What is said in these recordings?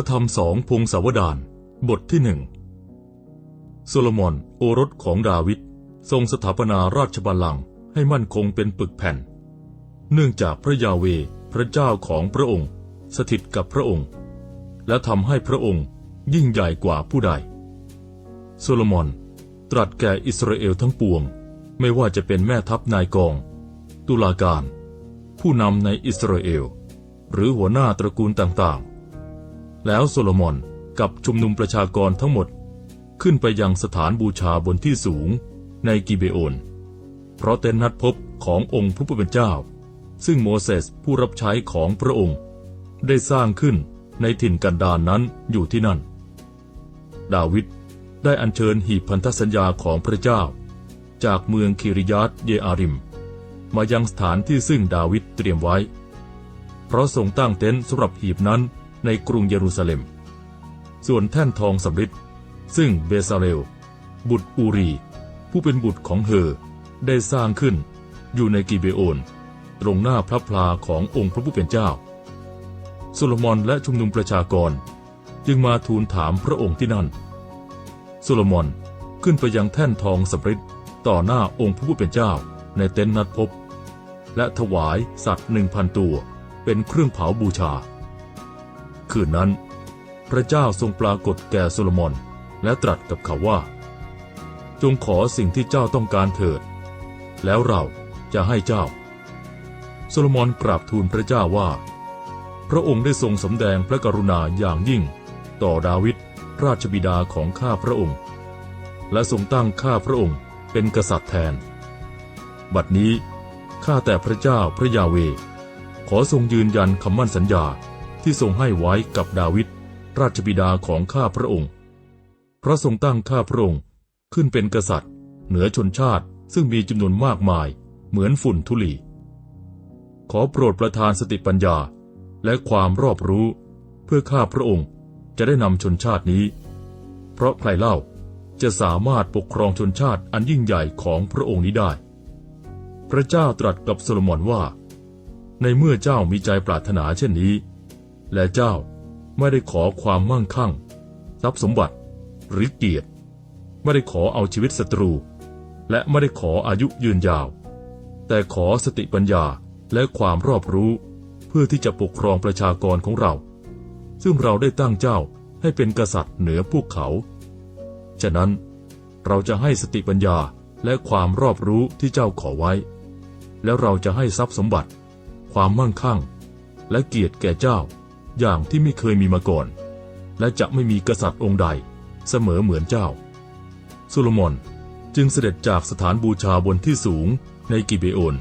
พระธรรมสองพงศาวดารบทที่หนึ่งโซโลมอนโอรสของดาวิดทรงสถาปนาราชบัลลังก์ให้มั่นคงเป็นปึกแผ่น เนื่องจากพระยาเวพระเจ้าของพระองค์ สถิตกับพระองค์ และทำให้พระองค์ยิ่งใหญ่กว่าผู้ใด โซโลมอนตรัสแก่อิสราเอลทั้งปวง ไม่ว่าจะเป็นแม่ทัพนายกอง ตุลาการ ผู้นำในอิสราเอล หรือหัวหน้าตระกูลต่าง แล้วโซโลมอนกับชุมนุมประชากรทั้งหมด ขึ้นไปยังสถานบูชาบนที่สูงในกิเบโอน เพราะเต็นท์นัดพบขององค์พระผู้เป็นเจ้า ซึ่งโมเสสผู้รับใช้ของพระองค์ ได้สร้างขึ้นในถิ่นกันดารนนั้นอยู่ที่นั่น ดาวิดได้อัญเชิญหีบพันธสัญญาของพระเจ้า จากเมืองคิริยัตเยอาริม มายังสถานที่ซึ่งดาวิดเตรียมไว้ เพราะทรงตั้งเต็นท์สำหรับหีบนั้น ในกรุงเยรูซาเล็ม ส่วนแท่นทองสำริดซึ่งเบซาเลล บุตรอูรี ผู้เป็นบุตรของเฮอได้สร้างขึ้นอยู่ในกิเบโอน ตรงหน้าพระพลาขององค์พระผู้เป็นเจ้าโซโลมอนและชุมนุมประชากร จึงมาทูลถามพระองค์ที่นั่นโซโลมอนขึ้นไปยังแท่นทองสำริดต่อหน้าองค์พระผู้เป็นเจ้าในเต็นท์นัดพบ และถวายสัตว์หนึ่งพันตัวเป็นเครื่องเผาบูชา คืนนั้น พระเจ้าทรงปรากฏแก่โซโลมอนและตรัสกับเขาว่า จงขอสิ่งที่เจ้าต้องการเถิด แล้วเราจะให้เจ้า โซโลมอนกราบทูลพระเจ้าว่า พระองค์ได้ทรงสำแดงพระกรุณาอย่างยิ่ง ต่อดาวิดราชบิดาของข้าพระองค์ และทรงตั้งข้าพระองค์เป็นกษัตริย์แทน บัดนี้ข้าแต่พระเจ้าพระยาเว ขอทรงยืนยันคำมั่นสัญญา ที่ทรงให้ไว้กับดาวิดราชบิดาของข้าพระองค์ พระทรงตั้งข้าพระองค์ขึ้นเป็นกษัตริย์ เหนือชนชาติซึ่งมีจำนวนมากมาย เหมือนฝุ่นทุลี ขอโปรดประทานสติปัญญาและความรอบรู้ เพื่อข้าพระองค์จะได้นำชนชาตินี้ เพราะใครเล่าจะสามารถปกครองชนชาติอันยิ่งใหญ่ของพระองค์นี้ได้ พระเจ้าตรัสกับโซโลมอนว่า ในเมื่อเจ้ามีใจปรารถนาเช่นนี้ และเจ้าไม่ได้ขอความมั่งคั่ง ทรัพย์สมบัติ หรือเกียรติ ไม่ได้ขอเอาชีวิตศัตรู และไม่ได้ขออายุยืนยาว แต่ขอสติปัญญาและความรอบรู้ เพื่อที่จะปกครองประชากรของเรา ซึ่งเราได้ตั้งเจ้าให้เป็นกษัตริย์เหนือพวกเขา ฉะนั้นเราจะให้สติปัญญาและความรอบรู้ที่เจ้าขอไว้ แล้วเราจะให้ทรัพย์สมบัติ ความมั่งคั่ง และเกียรติแก่เจ้า อย่างที่ไม่เคยมีมาก่อน และจะไม่มีกษัตริย์องค์ใด เสมอเหมือนเจ้าโซโลมอนจึงเสด็จจากสถานบูชาบนที่สูงในกิเบโอน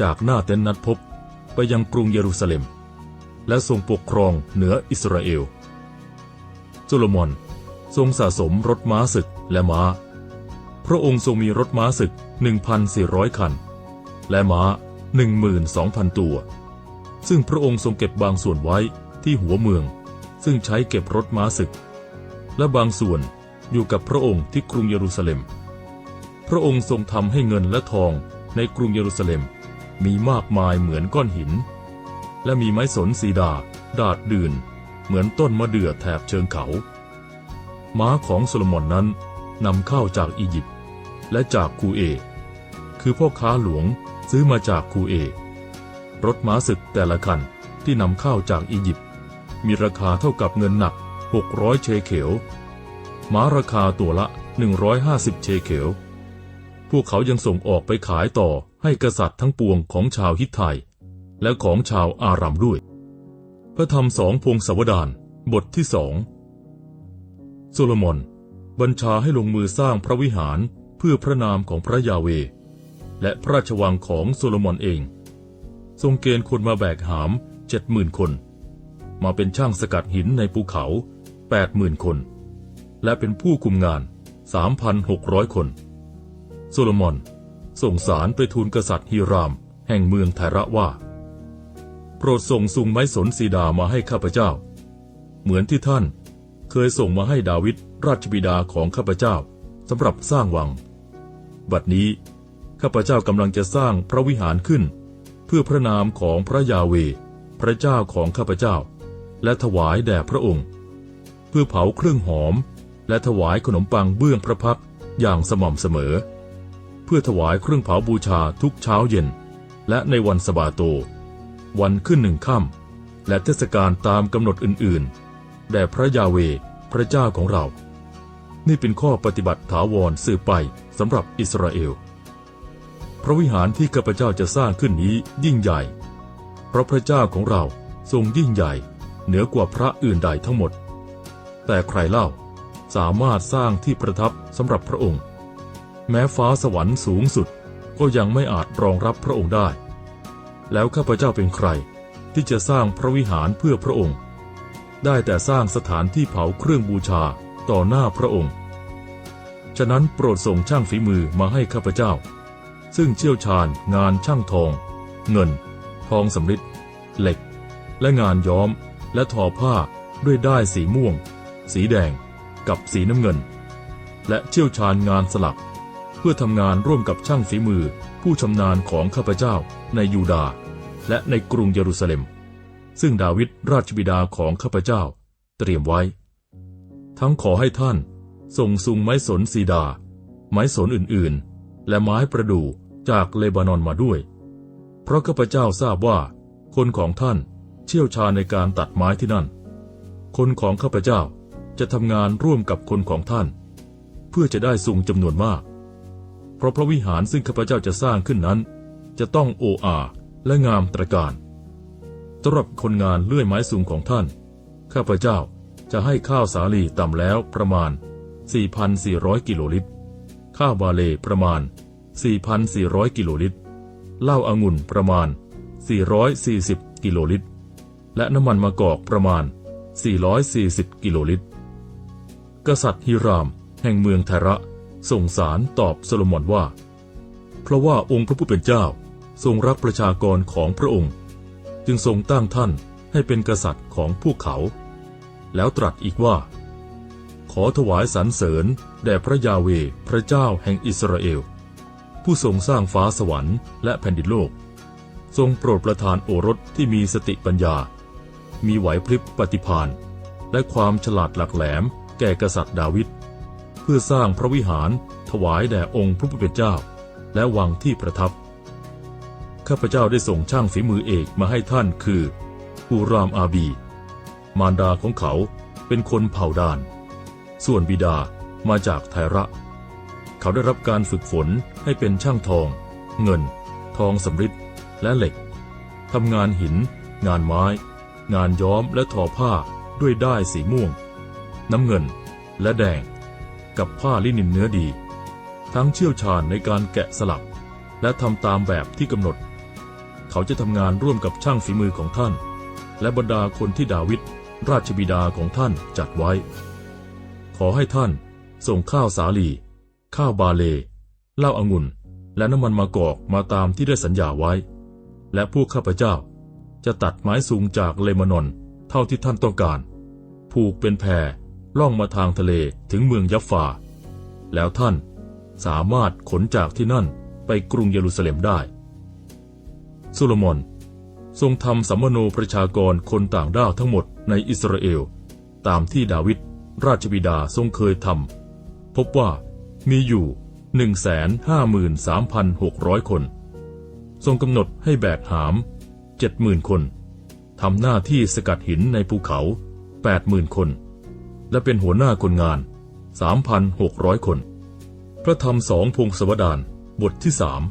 จากหน้าเต็นท์นัดพบไปยังกรุงเยรูซาเล็ม และทรงปกครองเหนืออิสราเอลโซโลมอนทรงสะสมรถม้าศึกและม้า พระองค์ทรงมีรถม้าศึก 1,400 คัน และม้า 12,000 ตัว ซึ่งพระองค์ทรงเก็บบางส่วนไว้ ที่หัวเมือง ซึ่งใช้เก็บรถม้าศึก และบางส่วนอยู่กับพระองค์ที่กรุงเยรูซาเล็ม พระองค์ทรงทำให้เงินและทองในกรุงเยรูซาเล็ม มีมากมายเหมือนก้อนหิน และมีไม้สนสีดา ดาดดื่น เหมือนต้นมะเดื่อแถบเชิงเขา ม้าของโซโลมอนนั้นนำเข้าจากอียิปต์และจากคูเอ คือพ่อค้าหลวงซื้อมาจากคูเอ รถม้าศึกแต่ละคันที่นำเข้าจากอียิปต์ มีราคาเท่ากับเงินหนัก 600 เชเขลม้าราคาตัวละ 150 เชเขลพวกเขายังส่งออกไปขายต่อให้กษัตริย์ทั้งปวงของชาวฮิตไทย และของชาวอารัมด้วย พระธรรมสองพงศาวดารบทที่สองโซโลมอน บัญชาให้ลงมือสร้างพระวิหารเพื่อพระนามของพระยาเว และพระราชวังของโซโลมอนเอง ทรงเกณฑ์คนมาแบกหามเจ็ดหมื่นคน มาเป็นช่างสกัดหินในภูเขาแปดหมื่นคน และเป็นผู้คุมงานสามพันหกร้อยคน โซโลมอน ส่งสารไปทูลกษัตริย์ฮิราม แห่งเมืองไทระว่า โปรดส่งสุงไม้สนสีดามาให้ข้าพเจ้า เหมือนที่ท่านเคยส่งมาให้ดาวิดราชบิดาของข้าพเจ้าสำหรับสร้างวัง บัดนี้ข้าพเจ้ากำลังจะสร้างพระวิหารขึ้น เพื่อพระนามของพระยาเว พระเจ้าของข้าพเจ้า และถวายแด่พระองค์ เพื่อเผาเครื่องหอม และถวายขนมปังเบื้องพระพักอย่างสม่ำเสมอ เพื่อถวายเครื่องเผาบูชาทุกเช้าเย็น และในวันสบาโต วันขึ้นหนึ่งค่ำและเทศกาลตามกำหนดอื่นๆ แด่พระยาเวพระเจ้าของเรา นี่เป็นข้อปฏิบัติถาวรสืบไปสำหรับอิสราเอล พระวิหารที่ข้าพเจ้าจะสร้างขึ้นนี้ยิ่งใหญ่ เพราะพระเจ้าของเราทรงยิ่งใหญ่ เหนือกว่าพระอื่นใดทั้งหมด แต่ใครเล่าสามารถสร้างที่ประทับสำหรับพระองค์ แม้ฟ้าสวรรค์สูงสุดก็ยังไม่อาจรองรับพระองค์ได้ แล้วข้าพเจ้าเป็นใครที่จะสร้างพระวิหารเพื่อพระองค์ ได้แต่สร้างสถานที่เผาเครื่องบูชาต่อหน้าพระองค์ ฉะนั้นโปรดส่งช่างฝีมือมาให้ข้าพเจ้า ซึ่งเชี่ยวชาญงานช่างทอง เงิน ทองสำริดเหล็ก และงานย้อม และทอผ้าด้วยด้ายสีม่วง สีแดง กับสีน้ำเงิน และเชี่ยวชาญงานสลัก เพื่อทำงานร่วมกับช่างฝีมือผู้ชำนาญของข้าพเจ้าในยูดาห์และในกรุงเยรูซาเล็ม ซึ่งดาวิดราชบิดาของข้าพเจ้าเตรียมไว้ ทั้งขอให้ท่านส่งซุงไม้สนซีดา ไม้สนอื่นๆ และไม้ประดู่จากเลบานอนมาด้วย เพราะข้าพเจ้าทราบว่า คนของท่าน ชี่ยวชาญในการตัดไม้ที่นั่น คนของข้าพเจ้าจะทำงานร่วมกับคนของท่าน เพื่อจะได้สุงจำนวนมาก เพราะพระวิหารซึ่งข้าพเจ้าจะสร้างขึ้นนั้น จะต้องโออาและงามตระการสำหรับคนงานเลื่อยไม้สูงของท่าน ข้าพเจ้าจะให้ข้าวสาลีต่ำแล้วประมาณ 4,400 กิโลลิตร ข้าวบาเลประมาณ 4,400 กิโลลิตร เหล้าอางุ่นประมาณ 440 กิโลลิตร และน้ำมันมะกอกประมาณ 440 กิโลลิตร กษัตริย์ฮิราม แห่งเมืองไทระส่งสารตอบโซโลมอนว่า เพราะว่าองค์พระผู้เป็นเจ้าทรงรักประชากรของพระองค์ จึงทรงตั้งท่านให้เป็นกษัตริย์ของพวกเขา แล้วตรัสอีกว่า ขอถวายสรรเสริญแด่พระยาเวพระเจ้าแห่งอิสราเอล ผู้ทรงสร้างฟ้าสวรรค์และแผ่นดินโลก ทรงโปรดประทานโอรสที่มีสติปัญญา มีไหวพริบปฏิภาณและความฉลาดหลักแหลมแก่กษัตริย์ดาวิดเพื่อสร้างพระวิหารถวายแด่องค์พระผู้เป็นเจ้า และวังที่ประทับ ข้าพเจ้าได้ส่งช่างฝีมือเอกมาให้ท่านคือฮูรามอาบี มารดาของเขาเป็นคนเผ่าดาน ส่วนบิดามาจากไทระ เขาได้รับการฝึกฝนให้เป็นช่างทอง เงิน ทองสำริดและเหล็กทำงานหิน งานไม้ งานย้อมและทอผ้าด้วยด้ายสีม่วง น้ำเงิน และแดง กับผ้าลินินเนื้อดี ทั้งเชี่ยวชาญในการแกะสลักและทำตามแบบที่กำหนด เขาจะทำงานร่วมกับช่างฝีมือของท่าน และบรรดาคนที่ดาวิดราชบิดาของท่านจัดไว้ ขอให้ท่านส่งข้าวสาลี ข้าวบาเลเหล้าอางุ่น และน้ำมันมะกอกมาตามที่ได้สัญญาไว้ และพวกข้าพเจ้า จะตัดไม้สูงจากเลบานอนเท่าที่ท่านต้องการ ผูกเป็นแพรล่องมาทางทะเลถึงเมืองยัฟฟา แล้วท่านสามารถขนจากที่นั่นไปกรุงเยรูซาเล็มได้โซโลมอนทรงทำสัมมโนประชากรคนต่างด้าวทั้งหมดในอิสราเอล ตามที่ดาวิดราชบิดาทรงเคยทำพบว่ามีอยู่ 153,600 คน ทรงกำหนดให้แบกหาม 70,000 คนทำหน้าที่สกัดหินในภูเขา 80,000 คน และเป็นหัวหน้าคนงาน 3,600 คน พระธรรมสองพงศวดานบทที่สาม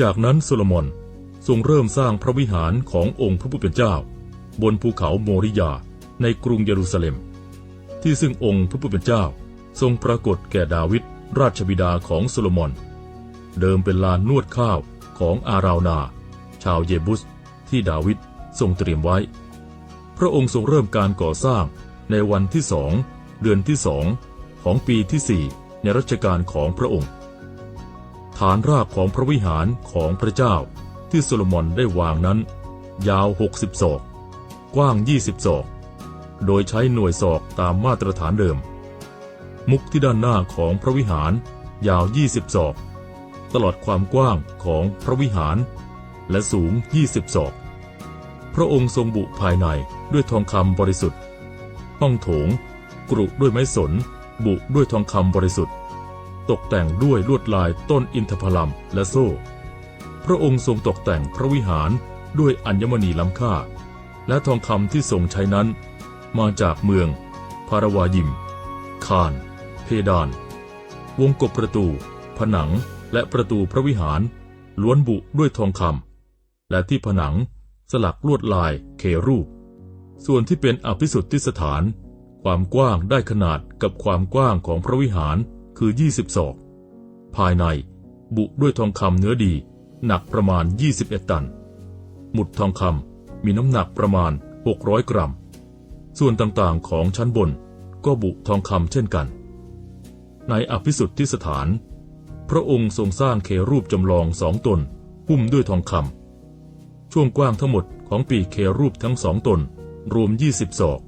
จากนั้นโซโลมอนทรงเริ่มสร้างพระวิหารขององค์พระผู้เป็นเจ้า บนภูเขาโมริยาในกรุงเยรูซาเล็ม ที่ซึ่งองค์พระผู้เป็นเจ้า ทรงปรากฏแก่ดาวิดราชบิดาของโซโลมอน เดิมเป็นลานนวดข้าวของอาราวนา ชาวเยบุสที่ดาวิดทรงเตรียมไว้ พระองค์ทรงเริ่มการก่อสร้างในวันที่สองเดือนที่สองของปีที่สี่ในรัชกาลของพระองค์ ฐานรากของพระวิหารของพระเจ้าที่โซโลมอนได้วางนั้น ยาว 60 ศอก กว้าง 20 ศอก โดยใช้หน่วยศอกตามมาตรฐานเดิม มุกที่ด้านหน้าของพระวิหารยาว 20 ศอก ตลอดความกว้างของพระวิหาร และสูง 20 ศอก พระองค์ทรงบุภายในด้วยทองคำบริสุทธิ์ ห้องโถง กรุด้วยไม้สน บุด้วยทองคำบริสุทธิ์ ตกแต่งด้วยลวดลายต้นอินทผลัมและโซ่ พระองค์ทรงตกแต่งพระวิหารด้วยอัญมณีล้ำค่า และทองคำที่ทรงใช้นั้น มาจากเมือง พาราวายิม คาน เพดาน วงกบประตู ผนังและประตูพระวิหารล้วนบุด้วยทองคำ และที่ผนังสลักลวดลายเครูป ส่วนที่เป็นอภิสุทธิสถาน ความกว้างได้ขนาดกับความกว้างของพระวิหารคือ 20 ศอก ภายในบุด้วยทองคำเนื้อดี หนักประมาณ 21 ตัน หมุดทองคำมีน้ำหนักประมาณ 600 กรัม ส่วนต่างๆของชั้นบนก็บุทองคำเช่นกัน ในอภิสุทธิสถาน พระองค์ทรงสร้างเครูปจำลองสองตนหุ้มด้วยทองคำ ช่วงกว้างทั้งหมดของปีกเครูปทั้งสองตน รวม 20 ศอก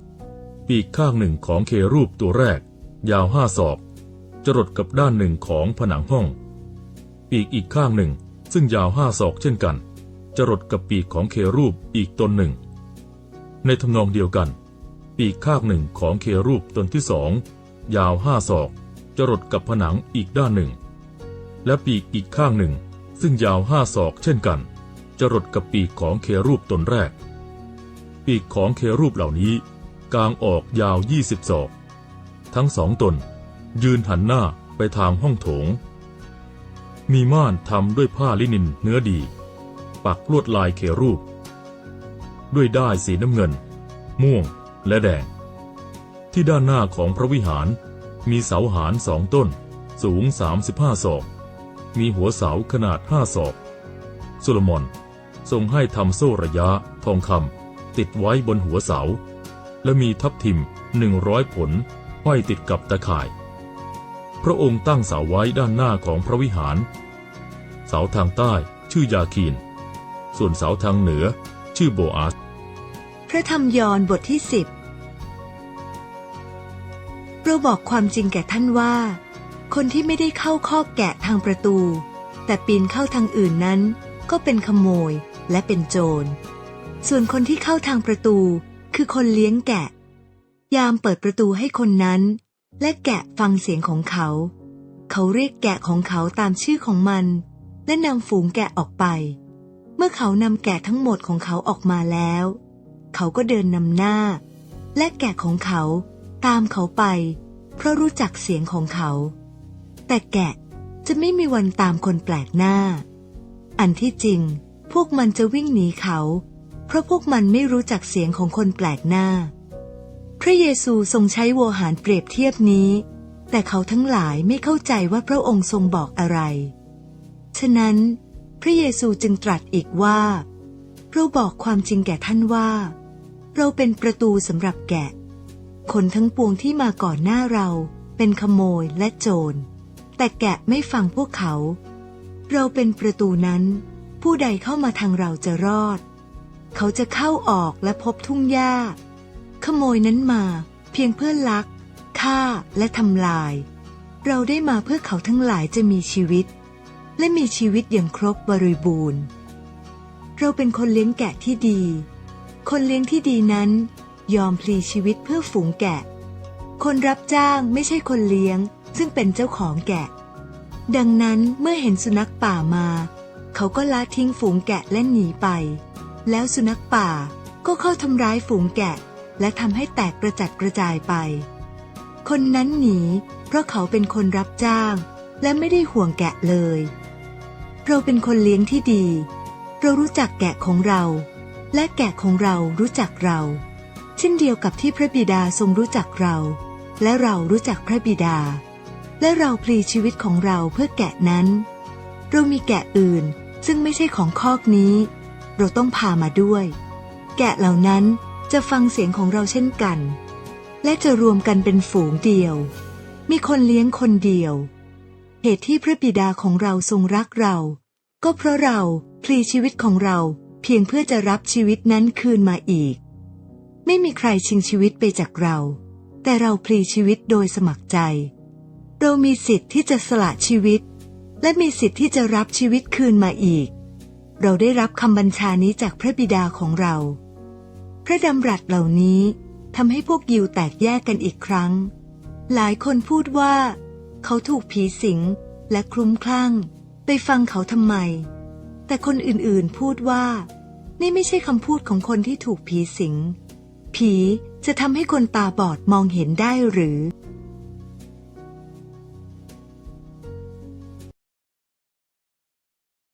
ปีกข้างหนึ่งของเครูปตัวแรก ยาวห้าศอก จรดกับด้านหนึ่งของผนังห้อง ปีกอีกข้างหนึ่ง ซึ่งยาวห้าศอกเช่นกัน จรดกับปีกของเครูปอีกตนหนึ่ง ในทำนองเดียวกัน ปีกข้างหนึ่งของเครูปตนที่สองยาวห้าศอก จรดกับผนังอีกด้านหนึ่ง และปีกอีกข้างหนึ่ง ซึ่งยาวห้าศอกเช่นกัน จรดกับปีกของเครูปตนแรก ปีกของเครูปเหล่านี้ กางออกยาวยี่สิบศอกทั้งสองตน ยืนหันหน้าไปทางห้องโถง มีม่านทำด้วยผ้าลินินเนื้อดี ปักลวดลายเครูป ด้วยด้ายสีน้ำเงิน ม่วงและแดง ที่ด้านหน้าของพระวิหารมีเสาหารสองต้น สูง 35ศอก มีหัวเสาขนาดห้าศอก โซโลมอน ทรงให้ทำโซ่ระยะทองคำติดไว้บนหัวเสา และมีทับทิมหนึ่งร้อยผลห้อยติดกับตะข่าย พระองค์ตั้งเสาไว้ด้านหน้าของพระวิหาร เสาทางใต้ชื่อยาคีน ส่วนเสาทางเหนือชื่อโบอาสพระธรรมยอนบทที่สิบเราบอกความจริงแก่ท่านว่า คนที่ไม่ได้เข้าคอแกะทางประตู แต่ปีนเข้าทางอื่นนั้นก็เป็นขโมย และเป็นโจร ส่วนคนที่เข้าทางประตูคือคนเลี้ยงแกะ ยามเปิดประตูให้คนนั้น และแกะฟังเสียงของเขา เขาเรียกแกะของเขาตามชื่อของมัน และนำฝูงแกะออกไป เมื่อเขานำแกะทั้งหมดของเขาออกมาแล้ว เขาก็เดินนำหน้า และแกะของเขาตามเขาไป เพราะรู้จักเสียงของเขา แต่แกะจะไม่มีวันตามคนแปลกหน้า อันที่จริง วกมันจะวิ่งหนีเขา เพราะพวกมันไม่รู้จักเสียงของคนแปลกหน้า พระเยซูทรงใช้โวหารเปรียบเทียบนี้ แต่เขาทั้งหลายไม่เข้าใจว่าพระองค์ทรงบอกอะไร ฉะนั้น พระเยซูจึงตรัสอีกว่าเราบอกความจริงแก่ท่านว่า เราเป็นประตูสำหรับแกะ คนทั้งปวงที่มาก่อนหน้าเราเป็นขโมยและโจร แต่แกะไม่ฟังพวกเขา เราเป็นประตูนั้น ผู้ใดเข้ามาทางเราจะรอด เขาจะเข้าออกและพบทุ่งหญ้า ขโมยนั้นมาเพียงเพื่อลัก ฆ่าและทำลาย เราได้มาเพื่อเขาทั้งหลายจะมีชีวิต และมีชีวิตอย่างครบบริบูรณ์ เราเป็นคนเลี้ยงแกะที่ดี คนเลี้ยงที่ดีนั้น ยอมพลีชีวิตเพื่อฝูงแกะ คนรับจ้างไม่ใช่คนเลี้ยง ซึ่งเป็นเจ้าของแกะ ดังนั้นเมื่อเห็นสุนัขป่ามา เขาก็ละทิ้งฝูงแกะและหนีไป แล้วสุนัขป่าก็เข้าทำร้ายฝูงแกะ และทำให้แตกกระจัดกระจายไป คนนั้นหนี เพราะเขาเป็นคนรับจ้าง และไม่ได้ห่วงแกะเลย เราเป็นคนเลี้ยงที่ดี เรารู้จักแกะของเรา และแกะของเรารู้จักเรา เช่นเดียวกับที่พระบิดาทรงรู้จักเรา และเรารู้จักพระบิดา และเราพลีชีวิตของเราเพื่อแกะนั้นเรามีแกะอื่น ซึ่งไม่ใช่ของคอกนี้ เราต้องพามาด้วย แกะเหล่านั้นจะฟังเสียงของเราเช่นกัน และจะรวมกันเป็นฝูงเดียว มีคนเลี้ยงคนเดียว เหตุที่พระบิดาของเราทรงรักเรา ก็เพราะเราพลีชีวิตของเราเพียงเพื่อจะรับชีวิตนั้นคืนมาอีก ไม่มีใครชิงชีวิตไปจากเรา แต่เราพลีชีวิตโดยสมัครใจ เรามีสิทธิ์ที่จะสละชีวิต และมีสิทธิ์ที่จะรับชีวิตคืนมาอีก เราได้รับคำบัญชานี้จากพระบิดาของเรา พระดำรัสเหล่านี้ทำให้พวกยิวแตกแยกกันอีกครั้ง หลายคนพูดว่า เขาถูกผีสิงและคลุ้มคลั่ง ไปฟังเขาทำไม แต่คนอื่นๆพูดว่า นี่ไม่ใช่คำพูดของคนที่ถูกผีสิง ผีจะทำให้คนตาบอดมองเห็นได้หรือ